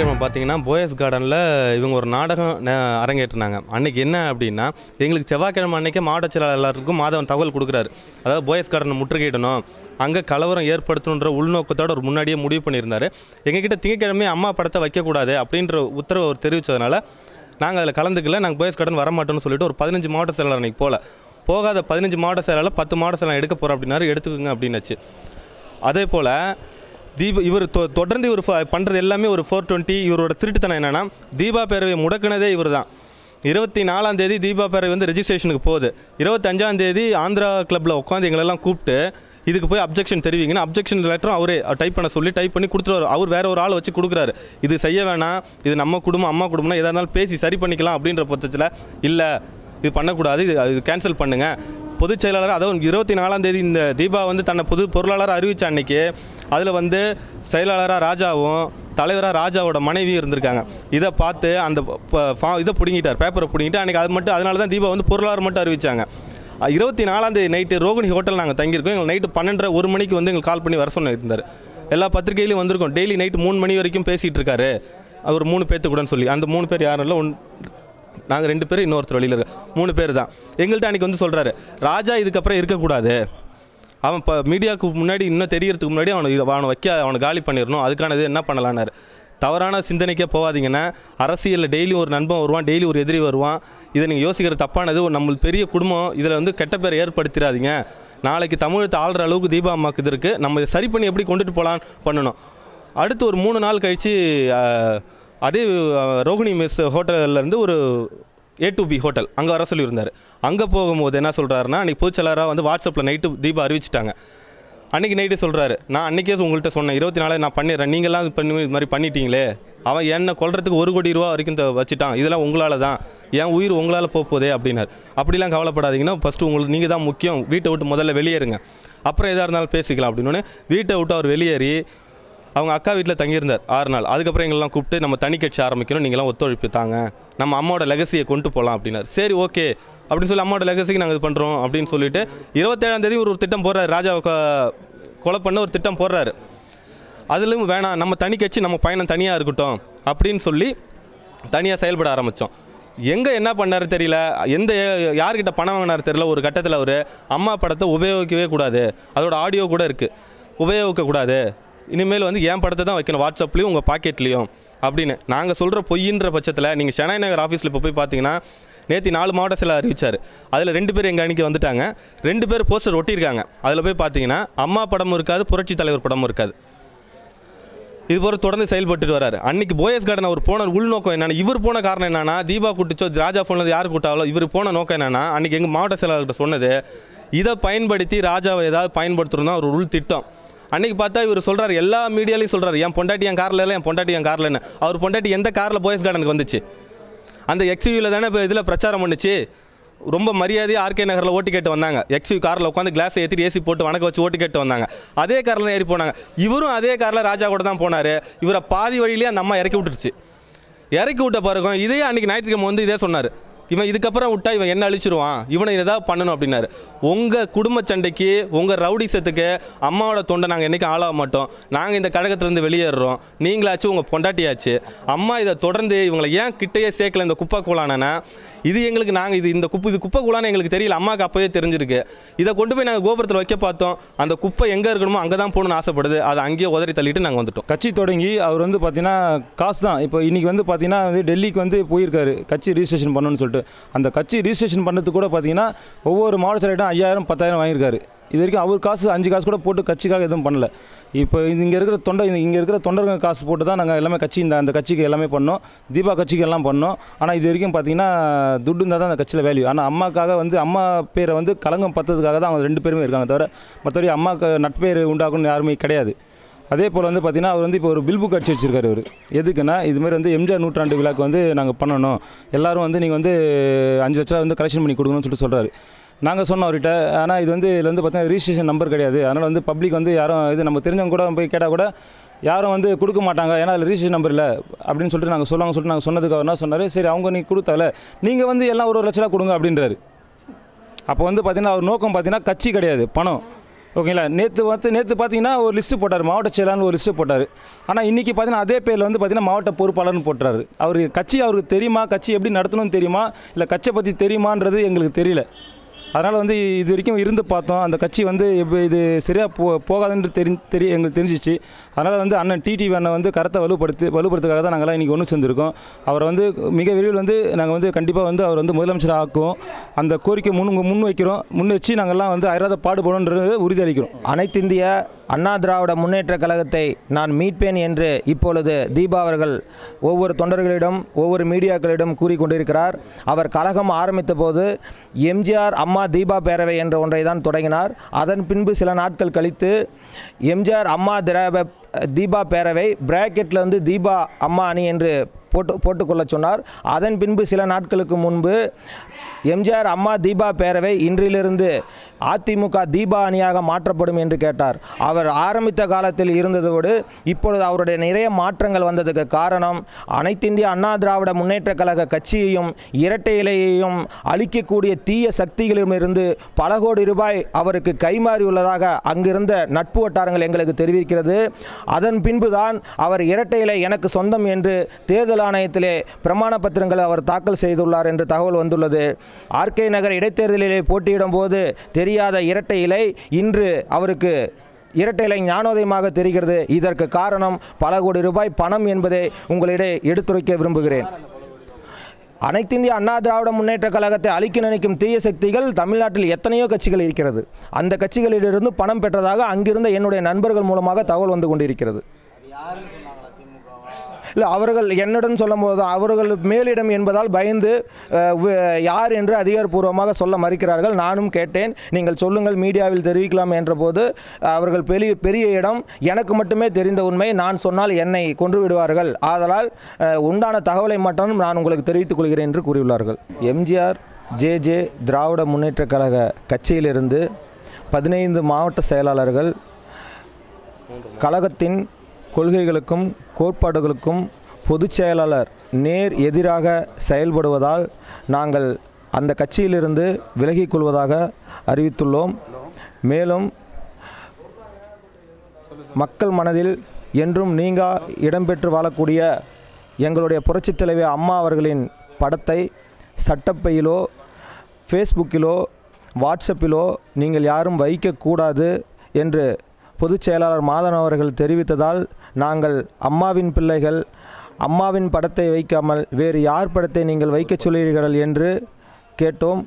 ஞாயிற்றுக்கிழமை பார்த்தீங்கன்னா போயஸ் கார்டனில் இவங்க ஒரு நாடகம் அரங்கேற்றினாங்க அன்னைக்கு என்ன அப்படின்னா எங்களுக்கு செவ்வாய்க்கிழமை அன்றைக்கி மாவட்ட செயலாளர் எல்லாருக்கும் மாதவன் தகவல் கொடுக்குறாரு. அதாவது போயஸ் கார்டனை முற்றுகையிடணும் அங்கே கலவரம் ஏற்படுத்தணுன்ற உள்நோக்கத்தோட ஒரு முன்னாடியே முடிவு பண்ணியிருந்தார். எங்ககிட்ட திங்கக்கிழமை அம்மா படத்தை வைக்கக்கூடாது அப்படின்ற உத்தரவு அவர் தெரிவித்ததுனால நாங்கள் அதில் கலந்துக்கல நாங்கள் போயஸ் கார்டன் வரமாட்டோம்னு சொல்லிட்டு ஒரு பதினஞ்சு மாவட்ட செயலாளர் அன்னைக்கு போகல போகாத பதினஞ்சு மாவட்ட செயலாளர் பத்து மாவட்ட செயலாளர் எடுக்க போகிறோம் அப்படின்னாரு எடுத்துக்கோங்க அப்படின்னாச்சு. அதே போல் தீப இவர் தொ தொடர்ந்து இவர் பண்ணுறது எல்லாமே ஒரு ஃபோர் டுவெண்ட்டி இவரோட திருட்டுத்தனம் என்னென்னா தீபா பேரவை முடக்குனதே இவர் தான். இருபத்தி நாலாம் தேதி தீபா பேரவை வந்து ரெஜிஸ்ட்ரேஷனுக்கு போகுது. இருபத்தஞ்சாம் தேதி ஆந்திரா கிளப்பில் உட்காந்து எங்களெல்லாம் கூப்பிட்டு இதுக்கு போய் அப்ஜெக்ஷன் தெரிவிங்கன்னா அப்ஜெக்ஷன் லெட்டரும் அவரே டைப் பண்ண சொல்லி டைப் பண்ணி கொடுத்துருவாரு. அவர் வேற ஒரு ஆள் வச்சு கொடுக்குறாரு. இது செய்ய வேணாம் இது நம்ம குடும்பம் அம்மா குடும்பம்னா எதாக இருந்தாலும் பேசி சரி பண்ணிக்கலாம் அப்படின்ற பட்சத்தில் இல்லை இது பண்ணக்கூடாது இது இது கேன்சல் பண்ணுங்கள் பொதுச் செயலாளர் அதுவும் இருபத்தி நாலாம் தேதி இந்த தீபா வந்து தன்னை பொது பொருளாளர் அறிவித்த அன்னைக்கு அதில் வந்து செயலாளராக ராஜாவும் தலைவராக ராஜாவோட மனைவியும் இருந்திருக்காங்க. இதை பார்த்து அந்த ப- இதை பிடுங்கிட்டார் பேப்பரை பிடுங்கிட்டு அன்றைக்கி அது மட்டும் அதனால தான் தீபா வந்து பொருளாதாரம் மட்டும் அறிவிச்சாங்க. இருபத்தி நாலாந்தேதி நைட்டு ரோகிணி ஹோட்டல் நாங்கள் தங்கியிருக்கோம். எங்களுக்கு நைட்டு பன்னெண்டரை ஒரு மணிக்கு வந்து எங்களுக்கு கால் பண்ணி வர சொன்னிருந்தார் எல்லா பத்திரிகையிலையும் வந்திருக்கோம். டெய்லி நைட்டு மூணு மணி வரைக்கும் பேசிகிட்டு இருக்காரு. அவர் மூணு பேர்த்து கூடன்னு சொல்லி. அந்த மூணு பேர் யாரும் இல்லை ஒன் நாங்கள் ரெண்டு பேர் இன்னொருத்தர் வெளியில் இருக்க மூணு பேர் தான். எங்கள்கிட்ட அன்றைக்கி வந்து சொல்கிறாரு ராஜா இதுக்கப்புறம் இருக்கக்கூடாது. அவன் இப்போ மீடியாவுக்கு முன்னாடி இன்னும் தெரியறதுக்கு முன்னாடி அவனை அவனை வைக்க அவனை காலி பண்ணிடணும். அதுக்கான இது என்ன பண்ணலான்னாரு. தவறான சிந்தனைக்கே போகாதீங்கன்னா அரசியலில் டெய்லி ஒரு நண்பன் வருவான் டெய்லி ஒரு எதிரி வருவான். இதை நீங்கள் யோசிக்கிற தப்பானது ஒரு நம்மளுக்கு பெரிய குடும்பம் இதில் வந்து கெட்ட பேர் ஏற்படுத்திடாதீங்க. நாளைக்கு தமிழத்தை ஆள்ற அளவுக்கு தீபா அம்மாக்கு இது இருக்குது நம்ம சரி பண்ணி எப்படி கொண்டுட்டு போகலான்னு பண்ணணும். அடுத்து ஒரு மூணு நாள் கழித்து அதே ரோகிணி மிஸ் ஹோட்டல்லேருந்து ஒரு ஏ டு பி ஹோட்டல் அங்கே வர சொல்லியிருந்தார். அங்கே போகும்போது என்ன சொல்கிறாருன்னா அன்றைக்கி பொதுச்செயலாளராக வந்து வாட்ஸ்அப்பில் நைட்டு தீபா அறிவிச்சிட்டாங்க. அன்றைக்கி நைட்டு சொல்கிறாரு நான் அன்றைக்கே உங்கள்கிட்ட சொன்னேன் இருபத்தி நாலு நான் பண்ணிடுறேன். நீங்களாம் இது பண்ணி இது மாதிரி பண்ணிட்டீங்களே? அவன் என்னை கொள்றதுக்கு ஒரு கோடி ரூபா வரைக்கும் வச்சுட்டான். இதெல்லாம் உங்களால் தான். என் உயிர் உங்களால் போகுதே அப்படின்னார். அப்படிலாம் கவலைப்படாதீங்கன்னா ஃபஸ்ட்டு உங்களுக்கு நீங்கள் தான் முக்கியம். வீட்டை விட்டு முதல்ல வெளியேறுங்க. அப்புறம் எதாக இருந்தாலும் பேசிக்கலாம் அப்படின்னு வீட்டை விட்டு அவர் வெளியேறி அவங்க அக்கா வீட்டில் தங்கியிருந்தார் ஆறு நாள். அதுக்கப்புறம் எங்கெல்லாம் கூப்பிட்டு நம்ம தனி கட்சி ஆரம்பிக்கணும் நீங்களாம் ஒத்துழைப்பு தாங்க. நம்ம அம்மாவோட லெகசியை கொண்டு போகலாம் அப்படின்னாரு. சரி ஓகே. அப்படின்னு சொல்லி அம்மாவோட லெகசிக்கு நாங்கள் இது பண்ணுறோம் அப்படின்னு சொல்லிட்டு இருபத்தேழாம் தேதி ஒரு திட்டம் போடுறாரு. ராஜாவை கொலை பண்ண ஒரு திட்டம் போடுறாரு. அதுலேயும் வேணாம் நம்ம தனி கட்சி நம்ம பயணம் தனியாக இருக்கட்டும் அப்படின்னு சொல்லி தனியாக செயல்பட ஆரம்பித்தோம் எங்கே என்ன பண்ணார் தெரியல. எந்த யார்கிட்ட பணம் வாங்கினாரு தெரியல. ஒரு கட்டத்தில் அவர் அம்மா படத்தை உபயோகிக்கவே கூடாது. அதோட ஆடியோ கூட இருக்குது உபயோகிக்கக்கூடாது. இனிமேல் வந்து என் படத்தை தான் வைக்கணும். வாட்ஸ்அப்லேயும் உங்கள் பாக்கெட்லேயும் அப்படின்னு. நாங்கள் சொல்கிற பொய்யின்ற பட்சத்தில் நீங்கள் சென்னை நகர் ஆஃபீஸில் இப்போ போய் பார்த்தீங்கன்னா நேற்று நாலு மாவட்ட சில அறிவிச்சார். அதில் ரெண்டு பேர் எங்கள் அணிக்கு வந்துட்டாங்க. ரெண்டு பேர் போஸ்டர் ஒட்டியிருக்காங்க. அதில் போய் பார்த்தீங்கன்னா அம்மா படமும் இருக்காது புரட்சி தலைவர் படமும் இருக்காது. இது போல தொடர்ந்து செயல்பட்டு வராரு. அன்னைக்கு போயஸ் கார்டன் அவர் போன உள்நோக்கம் என்னன்னா இவர் போன காரணம் என்னன்னா தீபா கூட்டிச்சோ ராஜா போனது யார் கூட்டாலோ இவர் போன நோக்கம் என்னன்னா அன்னைக்கு எங்கள் மாவட்ட செயலாளர்கிட்ட சொன்னது இதை பயன்படுத்தி ராஜாவை ஏதாவது பயன்படுத்தணும் ஒரு உள் திட்டம். அன்னைக்கு பார்த்தா இவர் சொல்கிறார் எல்லா மீடியாலையும் சொல்கிறார் என் பொண்டாட்டி என் காரில் இல்லை என் பொண்டாட்டி என் கார்லன்னு அவர் பொண்டாட்டி எந்த காரில் போயஸ் கார்டனுக்கு வந்துச்சு? அந்த எக்ஸ்யூவில் தானே இப்போ இதில் பிரச்சாரம் பண்ணுச்சு? ரொம்ப மரியாதையாக ஆர்கே நகரில் ஓட்டு கேட்டு வந்தாங்க. எக்ஸ்யூ காரில் உட்காந்து கிளாஸ் ஏற்றிட்டு ஏசி போட்டு வணக்க வச்சு ஓட்டு கேட்டு வந்தாங்க. அதே காரில் தான் ஏறி போனாங்க. இவரும் அதே காரில் ராஜா கூட தான் போனார். இவரை பாதி வழியிலேயே அந்த அம்மா இறக்கி விட்டுருச்சு. இறக்கி விட்ட பிறகும் இதே அன்றைக்கி ஞாயிற்றுக்கிழமை வந்து இதே சொன்னார். இவன் இதுக்கப்புறம் விட்டா இவன் என்ன அழிச்சிருவான்? இவனை ஏதாவது பண்ணணும் அப்படின்னாரு. உங்கள் குடும்ப சண்டைக்கு உங்கள் ரவுடிசத்துக்கு அம்மாவோட தொண்டை நாங்கள் என்றைக்கும் ஆளாக மாட்டோம். நாங்கள் இந்த கழகத்துலேருந்து வெளியேறுறோம். நீங்களாச்சும் உங்கள் பொண்டாட்டியாச்சு. அம்மா இதை தொடர்ந்து இவங்களை ஏன் கிட்டேயே சேர்க்கல இந்த குப்பை கூலானா இது எங்களுக்கு நாங்கள் இது இந்த குப்பை இது குப்பை கூலான்னு எங்களுக்கு தெரியல. அம்மாவுக்கு அப்போவே தெரிஞ்சிருக்கு. இதை கொண்டு போய் நாங்கள் கோபுரத்தில் வைக்க பார்த்தோம். அந்த குப்பை எங்கே இருக்கணுமோ அங்கே தான் போகணும்னு ஆசைப்படுது. அதை அங்கேயே உதறி தள்ளிட்டு நாங்கள் வந்துட்டோம். கட்சி தொடங்கி அவர் வந்து பார்த்தீங்கன்னா காசு தான். இப்போ இன்றைக்கி வந்து பார்த்தீங்கன்னா வந்து டெல்லிக்கு வந்து போயிருக்காரு. கட்சி ரிஜிஸ்ட்ரேஷன் பண்ணணும்னு சொல்லிட்டு. அந்த கட்சி ரிஜிஸ்ட்ரேஷன் பண்ணுறது கூட பார்த்தீங்கன்னா ஒவ்வொரு மாவட்ட செயலர்கிட்டும் ஐயாயிரம் பத்தாயிரம் வாங்கியிருக்காரு. இது வரைக்கும் அவர் காசு அஞ்சு காசு கூட போட்டு கட்சிக்காக எதுவும் பண்ணல. இப்போ இங்கே இருக்கிற தொண்டை இங்கே இருக்கிற தொண்டர்கள் காசு போட்டு தான் நாங்கள் எல்லாமே கட்சி இந்த அந்த கட்சிக்கு எல்லாமே பண்ணோம். தீபா கட்சிக்கு எல்லாம் பண்ணோம். ஆனால் இது வரைக்கும் பார்த்தீங்கன்னா துட்டு இருந்தால் தான் அந்த கட்சியில் வேல்யூ ஆனால் அம்மாக்காக வந்து அம்மா பேரை வந்து கலங்கம் பத்ததுக்காக தான் அவங்க ரெண்டு பேருமே இருக்காங்க தவிர மற்றபடி அம்மாவுக்கு நட்பேர் உண்டாக்கணும்னு யாருமே கிடையாது. அதே போல் வந்து பார்த்தீங்கன்னா அவர் வந்து இப்போ ஒரு பில்பு கட்சி வச்சுருக்காரு அவர். எதுக்குன்னா இதுமாரி வந்து எம்ஜிஆர் நூற்றாண்டு விழாக்கு வந்து நாங்கள் பண்ணணும். எல்லாரும் வந்து நீங்கள் வந்து அஞ்சு லட்ச ரூபா வந்து கலெக்ஷன் பண்ணி கொடுக்கணும்னு சொல்லிட்டு சொல்கிறாரு நாங்கள் சொன்னோம் அவர்கிட்ட ஆனால் இது வந்து இதில் வந்து பார்த்தீங்கன்னா ரிஜிஸ்ட்ரேஷன் நம்பர் கிடையாது. அதனால் வந்து பப்ளிக் வந்து யாரும் இது நம்ம தெரிஞ்சவங்க கூட போய் கேட்டால் கூட யாரும் வந்து கொடுக்க மாட்டாங்க. ஏன்னா அதில் ரிஜிஸ்ட்ரேஷன் நம்பர் இல்லை அப்படின்னு சொல்லிட்டு நாங்கள் சொல்லுவாங்க சொல்லிட்டு நாங்கள் சொன்னதுக்கு அவர் என்ன சொன்னார்? சரி அவங்க நீ கொடுத்தால நீங்கள் வந்து எல்லாம் ஒரு ஒரு லட்ச ரூபா கொடுங்க அப்படின்றாரு. அப்போ வந்து பார்த்தீங்கன்னா அவர் நோக்கம் பார்த்தீங்கன்னா கட்சி கிடையாது பணம். ஓகேங்களா நேற்று வந்து நேற்று பார்த்தீங்கன்னா ஒரு லிஸ்ட்டு போட்டார் மாவட்ட செயலாளர்னு ஒரு லிஸ்ட்டு போட்டார். ஆனால் இன்றைக்கி பார்த்தீங்கன்னா அதே பேரில் வந்து பார்த்தீங்கன்னா மாவட்ட பொறுப்பாளர்னு போட்டுறாரு. அவருக்கு கட்சி அவருக்கு தெரியுமா? கட்சி எப்படி நடத்தணும்னு தெரியுமா? இல்லை கட்சியை பற்றி தெரியுமான்றது எங்களுக்கு தெரியல. அதனால் வந்து இது வரைக்கும் இருந்து பார்த்தோம். அந்த கட்சி வந்து இப்போ இது சரியாக போ போகாதுன்னு தெரி தெரிய எங்களுக்கு தெரிஞ்சிச்சு. அதனால் வந்து அண்ணன் டிடிவி அண்ணன் வந்து கருத்தை வலுப்படுத்தி வலுப்படுத்துக்காக தான் நாங்கள்லாம் இன்றைக்கி ஒன்று செஞ்சுருக்கோம். அவரை வந்து மிக விரைவில் வந்து நாங்கள் வந்து கண்டிப்பாக வந்து அவர் வந்து முதலமைச்சர் ஆக்குவோம். அந்த கோரிக்கை முன் முன் வைக்கிறோம். முன் வச்சு நாங்கள்லாம் வந்து அயராத பாடுபடும்ன்றது உறுதியளிக்கிறோம். அனைத்திந்திய அண்ணா திராவிட முன்னேற்ற கழகத்தை நான் மீட்பேன் என்று இப்பொழுது தீபா அவர்கள் ஒவ்வொரு தொண்டர்களிடம் ஒவ்வொரு மீடியாக்களிடம் கூறிக்கொண்டிருக்கிறார். அவர் கழகம் ஆரம்பித்த போது எம்ஜிஆர் அம்மா தீபா பேரவை என்ற ஒன்றை தான் தொடங்கினார். அதன் பின்பு சில நாட்கள் கழித்து எம்ஜிஆர் அம்மா திராவிட தீபா பேரவை பிராக்கெட்டில் வந்து தீபா அம்மா அணி என்று போட்டு போட்டுக்கொள்ள சொன்னார். அதன் பின்பு சில நாட்களுக்கு முன்பு எம்ஜிஆர் அம்மா தீபா பேரவை இன்றிலிருந்து அதிமுக தீபா அணியாக மாற்றப்படும் என்று கேட்டார். அவர் ஆரம்பித்த காலத்தில் இருந்ததோடு இப்பொழுது அவருடைய நிறைய மாற்றங்கள் வந்ததுக்கு காரணம் அனைத்திந்திய அண்ணா திராவிட முன்னேற்ற கழக கட்சியையும் இரட்டை இலையையும் அழிக்கக்கூடிய தீய சக்திகளிடமிருந்து பல கோடி ரூபாய் அவருக்கு கைமாறியுள்ளதாக அங்கிருந்த நட்பு வட்டாரங்கள் எங்களுக்கு தெரிவிக்கிறது. அதன் பின்புதான் அவர் இரட்டை இலை எனக்கு சொந்தம் என்று தேர்தல் ஆணையத்திலே பிரமாண பத்திரங்களை அவர் தாக்கல் செய்துள்ளார் என்று தகவல் வந்துள்ளது. ஆர்கே நகர் இடைத்தேர்தலிலே போட்டியிடும் போது தெரியாத இரட்டை இலை இன்று அவருக்கு இரட்டை இலை ஞானோதயமாக தெரிகிறது. இதற்கு காரணம் பல கோடி ரூபாய் பணம் என்பதை உங்களிடையே எடுத்துரைக்க விரும்புகிறேன். அனைத்திந்திய அண்ணா திராவிட முன்னேற்ற கழகத்தை அழிக்க நினைக்கும் தீய சக்திகள் தமிழ்நாட்டில் எத்தனையோ கட்சிகள் இருக்கிறது. அந்த கட்சிகளிலிருந்து பணம் பெற்றதாக அங்கிருந்த என்னுடைய நண்பர்கள் மூலமாக தகவல் வந்து கொண்டிருக்கிறது. இல்லை அவர்கள் என்னுடன் சொல்லும் போது அவர்கள் மேலிடம் என்பதால் பயந்து யார் என்று அதிகாரப்பூர்வமாக சொல்ல மறுக்கிறார்கள். நானும் கேட்டேன். நீங்கள் சொல்லுங்கள் மீடியாவில் தெரிவிக்கலாம் என்றபோது அவர்கள் பெரிய பெரிய இடம் எனக்கு மட்டுமே தெரிந்த உண்மை. நான் சொன்னால் என்னை கொன்று விடுவார்கள் ஆதலால் உண்டான தகவலை மட்டும் நான் உங்களுக்கு தெரிவித்துக் கொள்கிறேன் என்று கூறியுள்ளார்கள். எம்ஜிஆர் ஜே ஜே திராவிட முன்னேற்ற கழக கட்சியிலிருந்து பதினைந்து மாவட்ட செயலாளர்கள் கழகத்தின் கொள்கைகளுக்கும் கோட்பாடுகளுக்கும் பொதுச் செயலாளர் நேர் எதிராக செயல்படுவதால் நாங்கள் அந்த கட்சியிலிருந்து விலகிக் கொள்வதாக அறிவித்துள்ளோம். மேலும் மக்கள் மனதில் என்றும் நீங்கா இடம்பெற்று வாழக்கூடிய எங்களுடைய புரட்சித் தலைவி அம்மா அவர்களின் படத்தை சட்டப்பையிலோ ஃபேஸ்புக்கிலோ வாட்ஸ்அப்பிலோ நீங்கள் யாரும் வைக்கக்கூடாது என்று பொதுச் செயலாளர் மாதன் அவர்கள் தெரிவித்ததால் நாங்கள் அம்மாவின் பிள்ளைகள் அம்மாவின் படத்தை வைக்காமல் வேறு யார் படத்தை நீங்கள் வைக்கச் சொல்கிறீர்கள் என்று கேட்டோம்.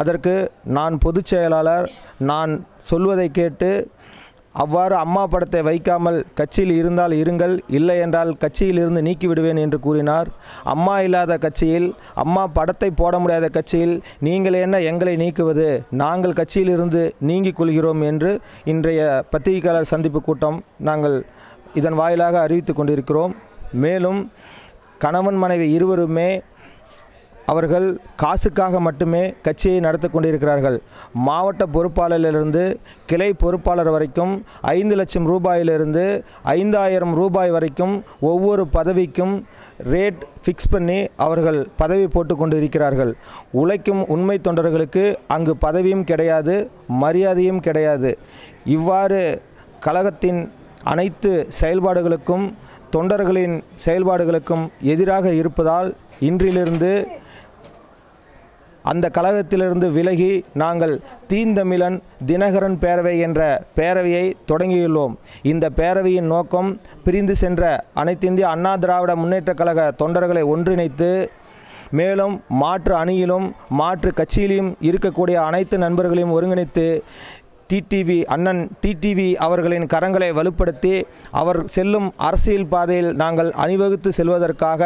அதற்கு நான் பொதுச் செயலாளர் நான் சொல்வதை கேட்டு அவ்வாறு அம்மா படத்தை வைக்காமல் கட்சியில் இருந்தால் இருங்கள் இல்லை என்றால் கட்சியில் இருந்து நீக்கிவிடுவேன் என்று கூறினார். அம்மா இல்லாத கட்சியில் அம்மா படத்தை போட முடியாத கட்சியில் நீங்கள் என்ன எங்களை நீக்குவது? நாங்கள் கட்சியில் இருந்து நீங்கிக் கொள்கிறோம் என்று இன்றைய பத்திரிகையாளர் சந்திப்பு கூட்டம் நாங்கள் இதன் வாயிலாக அறிவித்துக் கொண்டிருக்கிறோம். மேலும் கணவன் மனைவி இருவருமே அவர்கள் காசுக்காக மட்டுமே கட்சியை நடத்தி கொண்டிருக்கிறார்கள். மாவட்ட பொறுப்பாளரிலிருந்து கிளை பொறுப்பாளர் வரைக்கும் ஐந்து லட்சம் ரூபாயிலிருந்து ஐந்தாயிரம் ரூபாய் வரைக்கும் ஒவ்வொரு பதவிக்கும் ரேட் ஃபிக்ஸ் பண்ணி அவர்கள் பதவி போட்டு கொண்டு இருக்கிறார்கள் உழைக்கும் உண்மை தொண்டர்களுக்கு அங்கு பதவியும் கிடையாது மரியாதையும் கிடையாது. இவ்வாறு கழகத்தின் அனைத்து செயல்பாடுகளுக்கும் தொண்டர்களின் செயல்பாடுகளுக்கும் எதிராக இருப்பதால் இன்றிலிருந்து அந்த கழகத்திலிருந்து விலகி நாங்கள் தீந்தமிழன் தினகரன் பேரவை என்ற பேரவையை தொடங்கியுள்ளோம். இந்த பேரவையின் நோக்கம் பிரிந்து சென்ற அனைத்திந்திய அண்ணா திராவிட முன்னேற்ற கழக தொண்டர்களை ஒன்றிணைத்து மேலும் மாற்று அணியிலும் மாற்று கட்சியிலும் இருக்கக்கூடிய அனைத்து நண்பர்களையும் ஒருங்கிணைத்து டிடிவி அண்ணன் டிடிவி அவர்களின் கரங்களை வலுப்படுத்தி அவர் செல்லும் அரசியல் பாதையில் நாங்கள் அணிவகுத்து செல்வதற்காக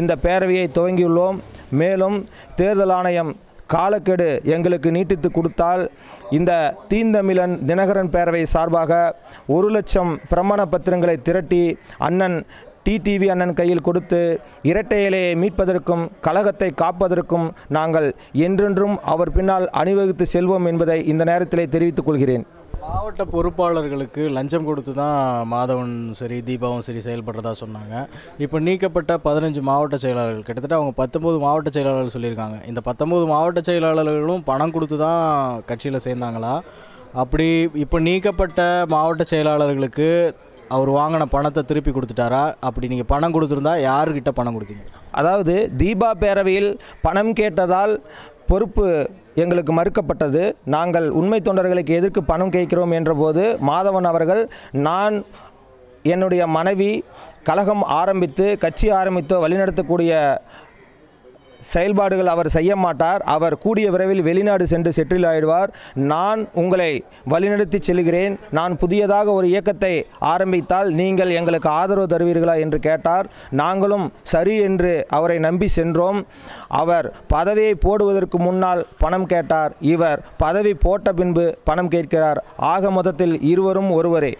இந்த பேரவையை துவங்கியுள்ளோம். மேலும் தேர்தல் ஆணையம் காலக்கெடு எங்களுக்கு நீட்டித்து கொடுத்தால் இந்த தீந்தமிழன் தினகரன் பேரவை சார்பாக ஒரு லட்சம் பிரமாண பத்திரங்களை திரட்டி அண்ணன் டிடிவி அண்ணன் கையில் கொடுத்து இரட்டை இலையை மீட்பதற்கும் கழகத்தை காப்பதற்கும் நாங்கள் என்றென்றும் அவர் பின்னால் அணிவகுத்து செல்வோம் என்பதை இந்த நேரத்திலே தெரிவித்துக் கொள்கிறேன். மாவட்ட பொறுப்பாளர்களுக்கு லஞ்சம் கொடுத்து தான் மாதவன் சரி தீபாவும் சரி செயல்படுறதா சொன்னாங்க. இப்போ நீக்கப்பட்ட பதினஞ்சு மாவட்ட செயலாளர்கள் கிட்டத்தட்ட அவங்க பத்தொம்போது மாவட்ட செயலாளர்கள் சொல்லியிருக்காங்க. இந்த பத்தொம்போது மாவட்ட செயலாளர்களும் பணம் கொடுத்து தான் கட்சியில் சேர்ந்தாங்களா? அப்படி இப்போ நீக்கப்பட்ட மாவட்ட செயலாளர்களுக்கு அவர் வாங்கின பணத்தை திருப்பி கொடுத்துட்டாரா? அப்படி நீங்கள் பணம் கொடுத்துருந்தா யாருக்கிட்ட பணம் கொடுத்தீங்க? அதாவது தீபா பேரவையில் பணம் கேட்டதால் பொறுப்பு எங்களுக்கு மறுக்கப்பட்டது. நாங்கள் உண்மை தொண்டர்களுக்கு எதற்கு பணம் கேட்கிறோம் என்றபோது மாதவன் அவர்கள் நான் என்னுடைய மனைவி கழகம் ஆரம்பித்து கட்சி ஆரம்பித்து வழிநடத்தக்கூடிய செயல்பாடுகள் அவர் செய்ய மாட்டார். அவர் கூடிய விரைவில் வெளிநாடு சென்று செட்டில் ஆயிடுவார். நான் உங்களை வழிநடத்தி செல்கிறேன். நான் புதியதாக ஒரு இயக்கத்தை ஆரம்பித்தால் நீங்கள் எங்களுக்கு ஆதரவு தருவீர்களா என்று கேட்டார். நாங்களும் சரி என்று அவரை நம்பி சென்றோம். அவர் பதவியை போடுவதற்கு முன்னால் பணம் கேட்டார். இவர் பதவி போட்ட பின்பு பணம் கேட்கிறார். ஆக மொத்தத்தில் இருவரும் ஒருவரே.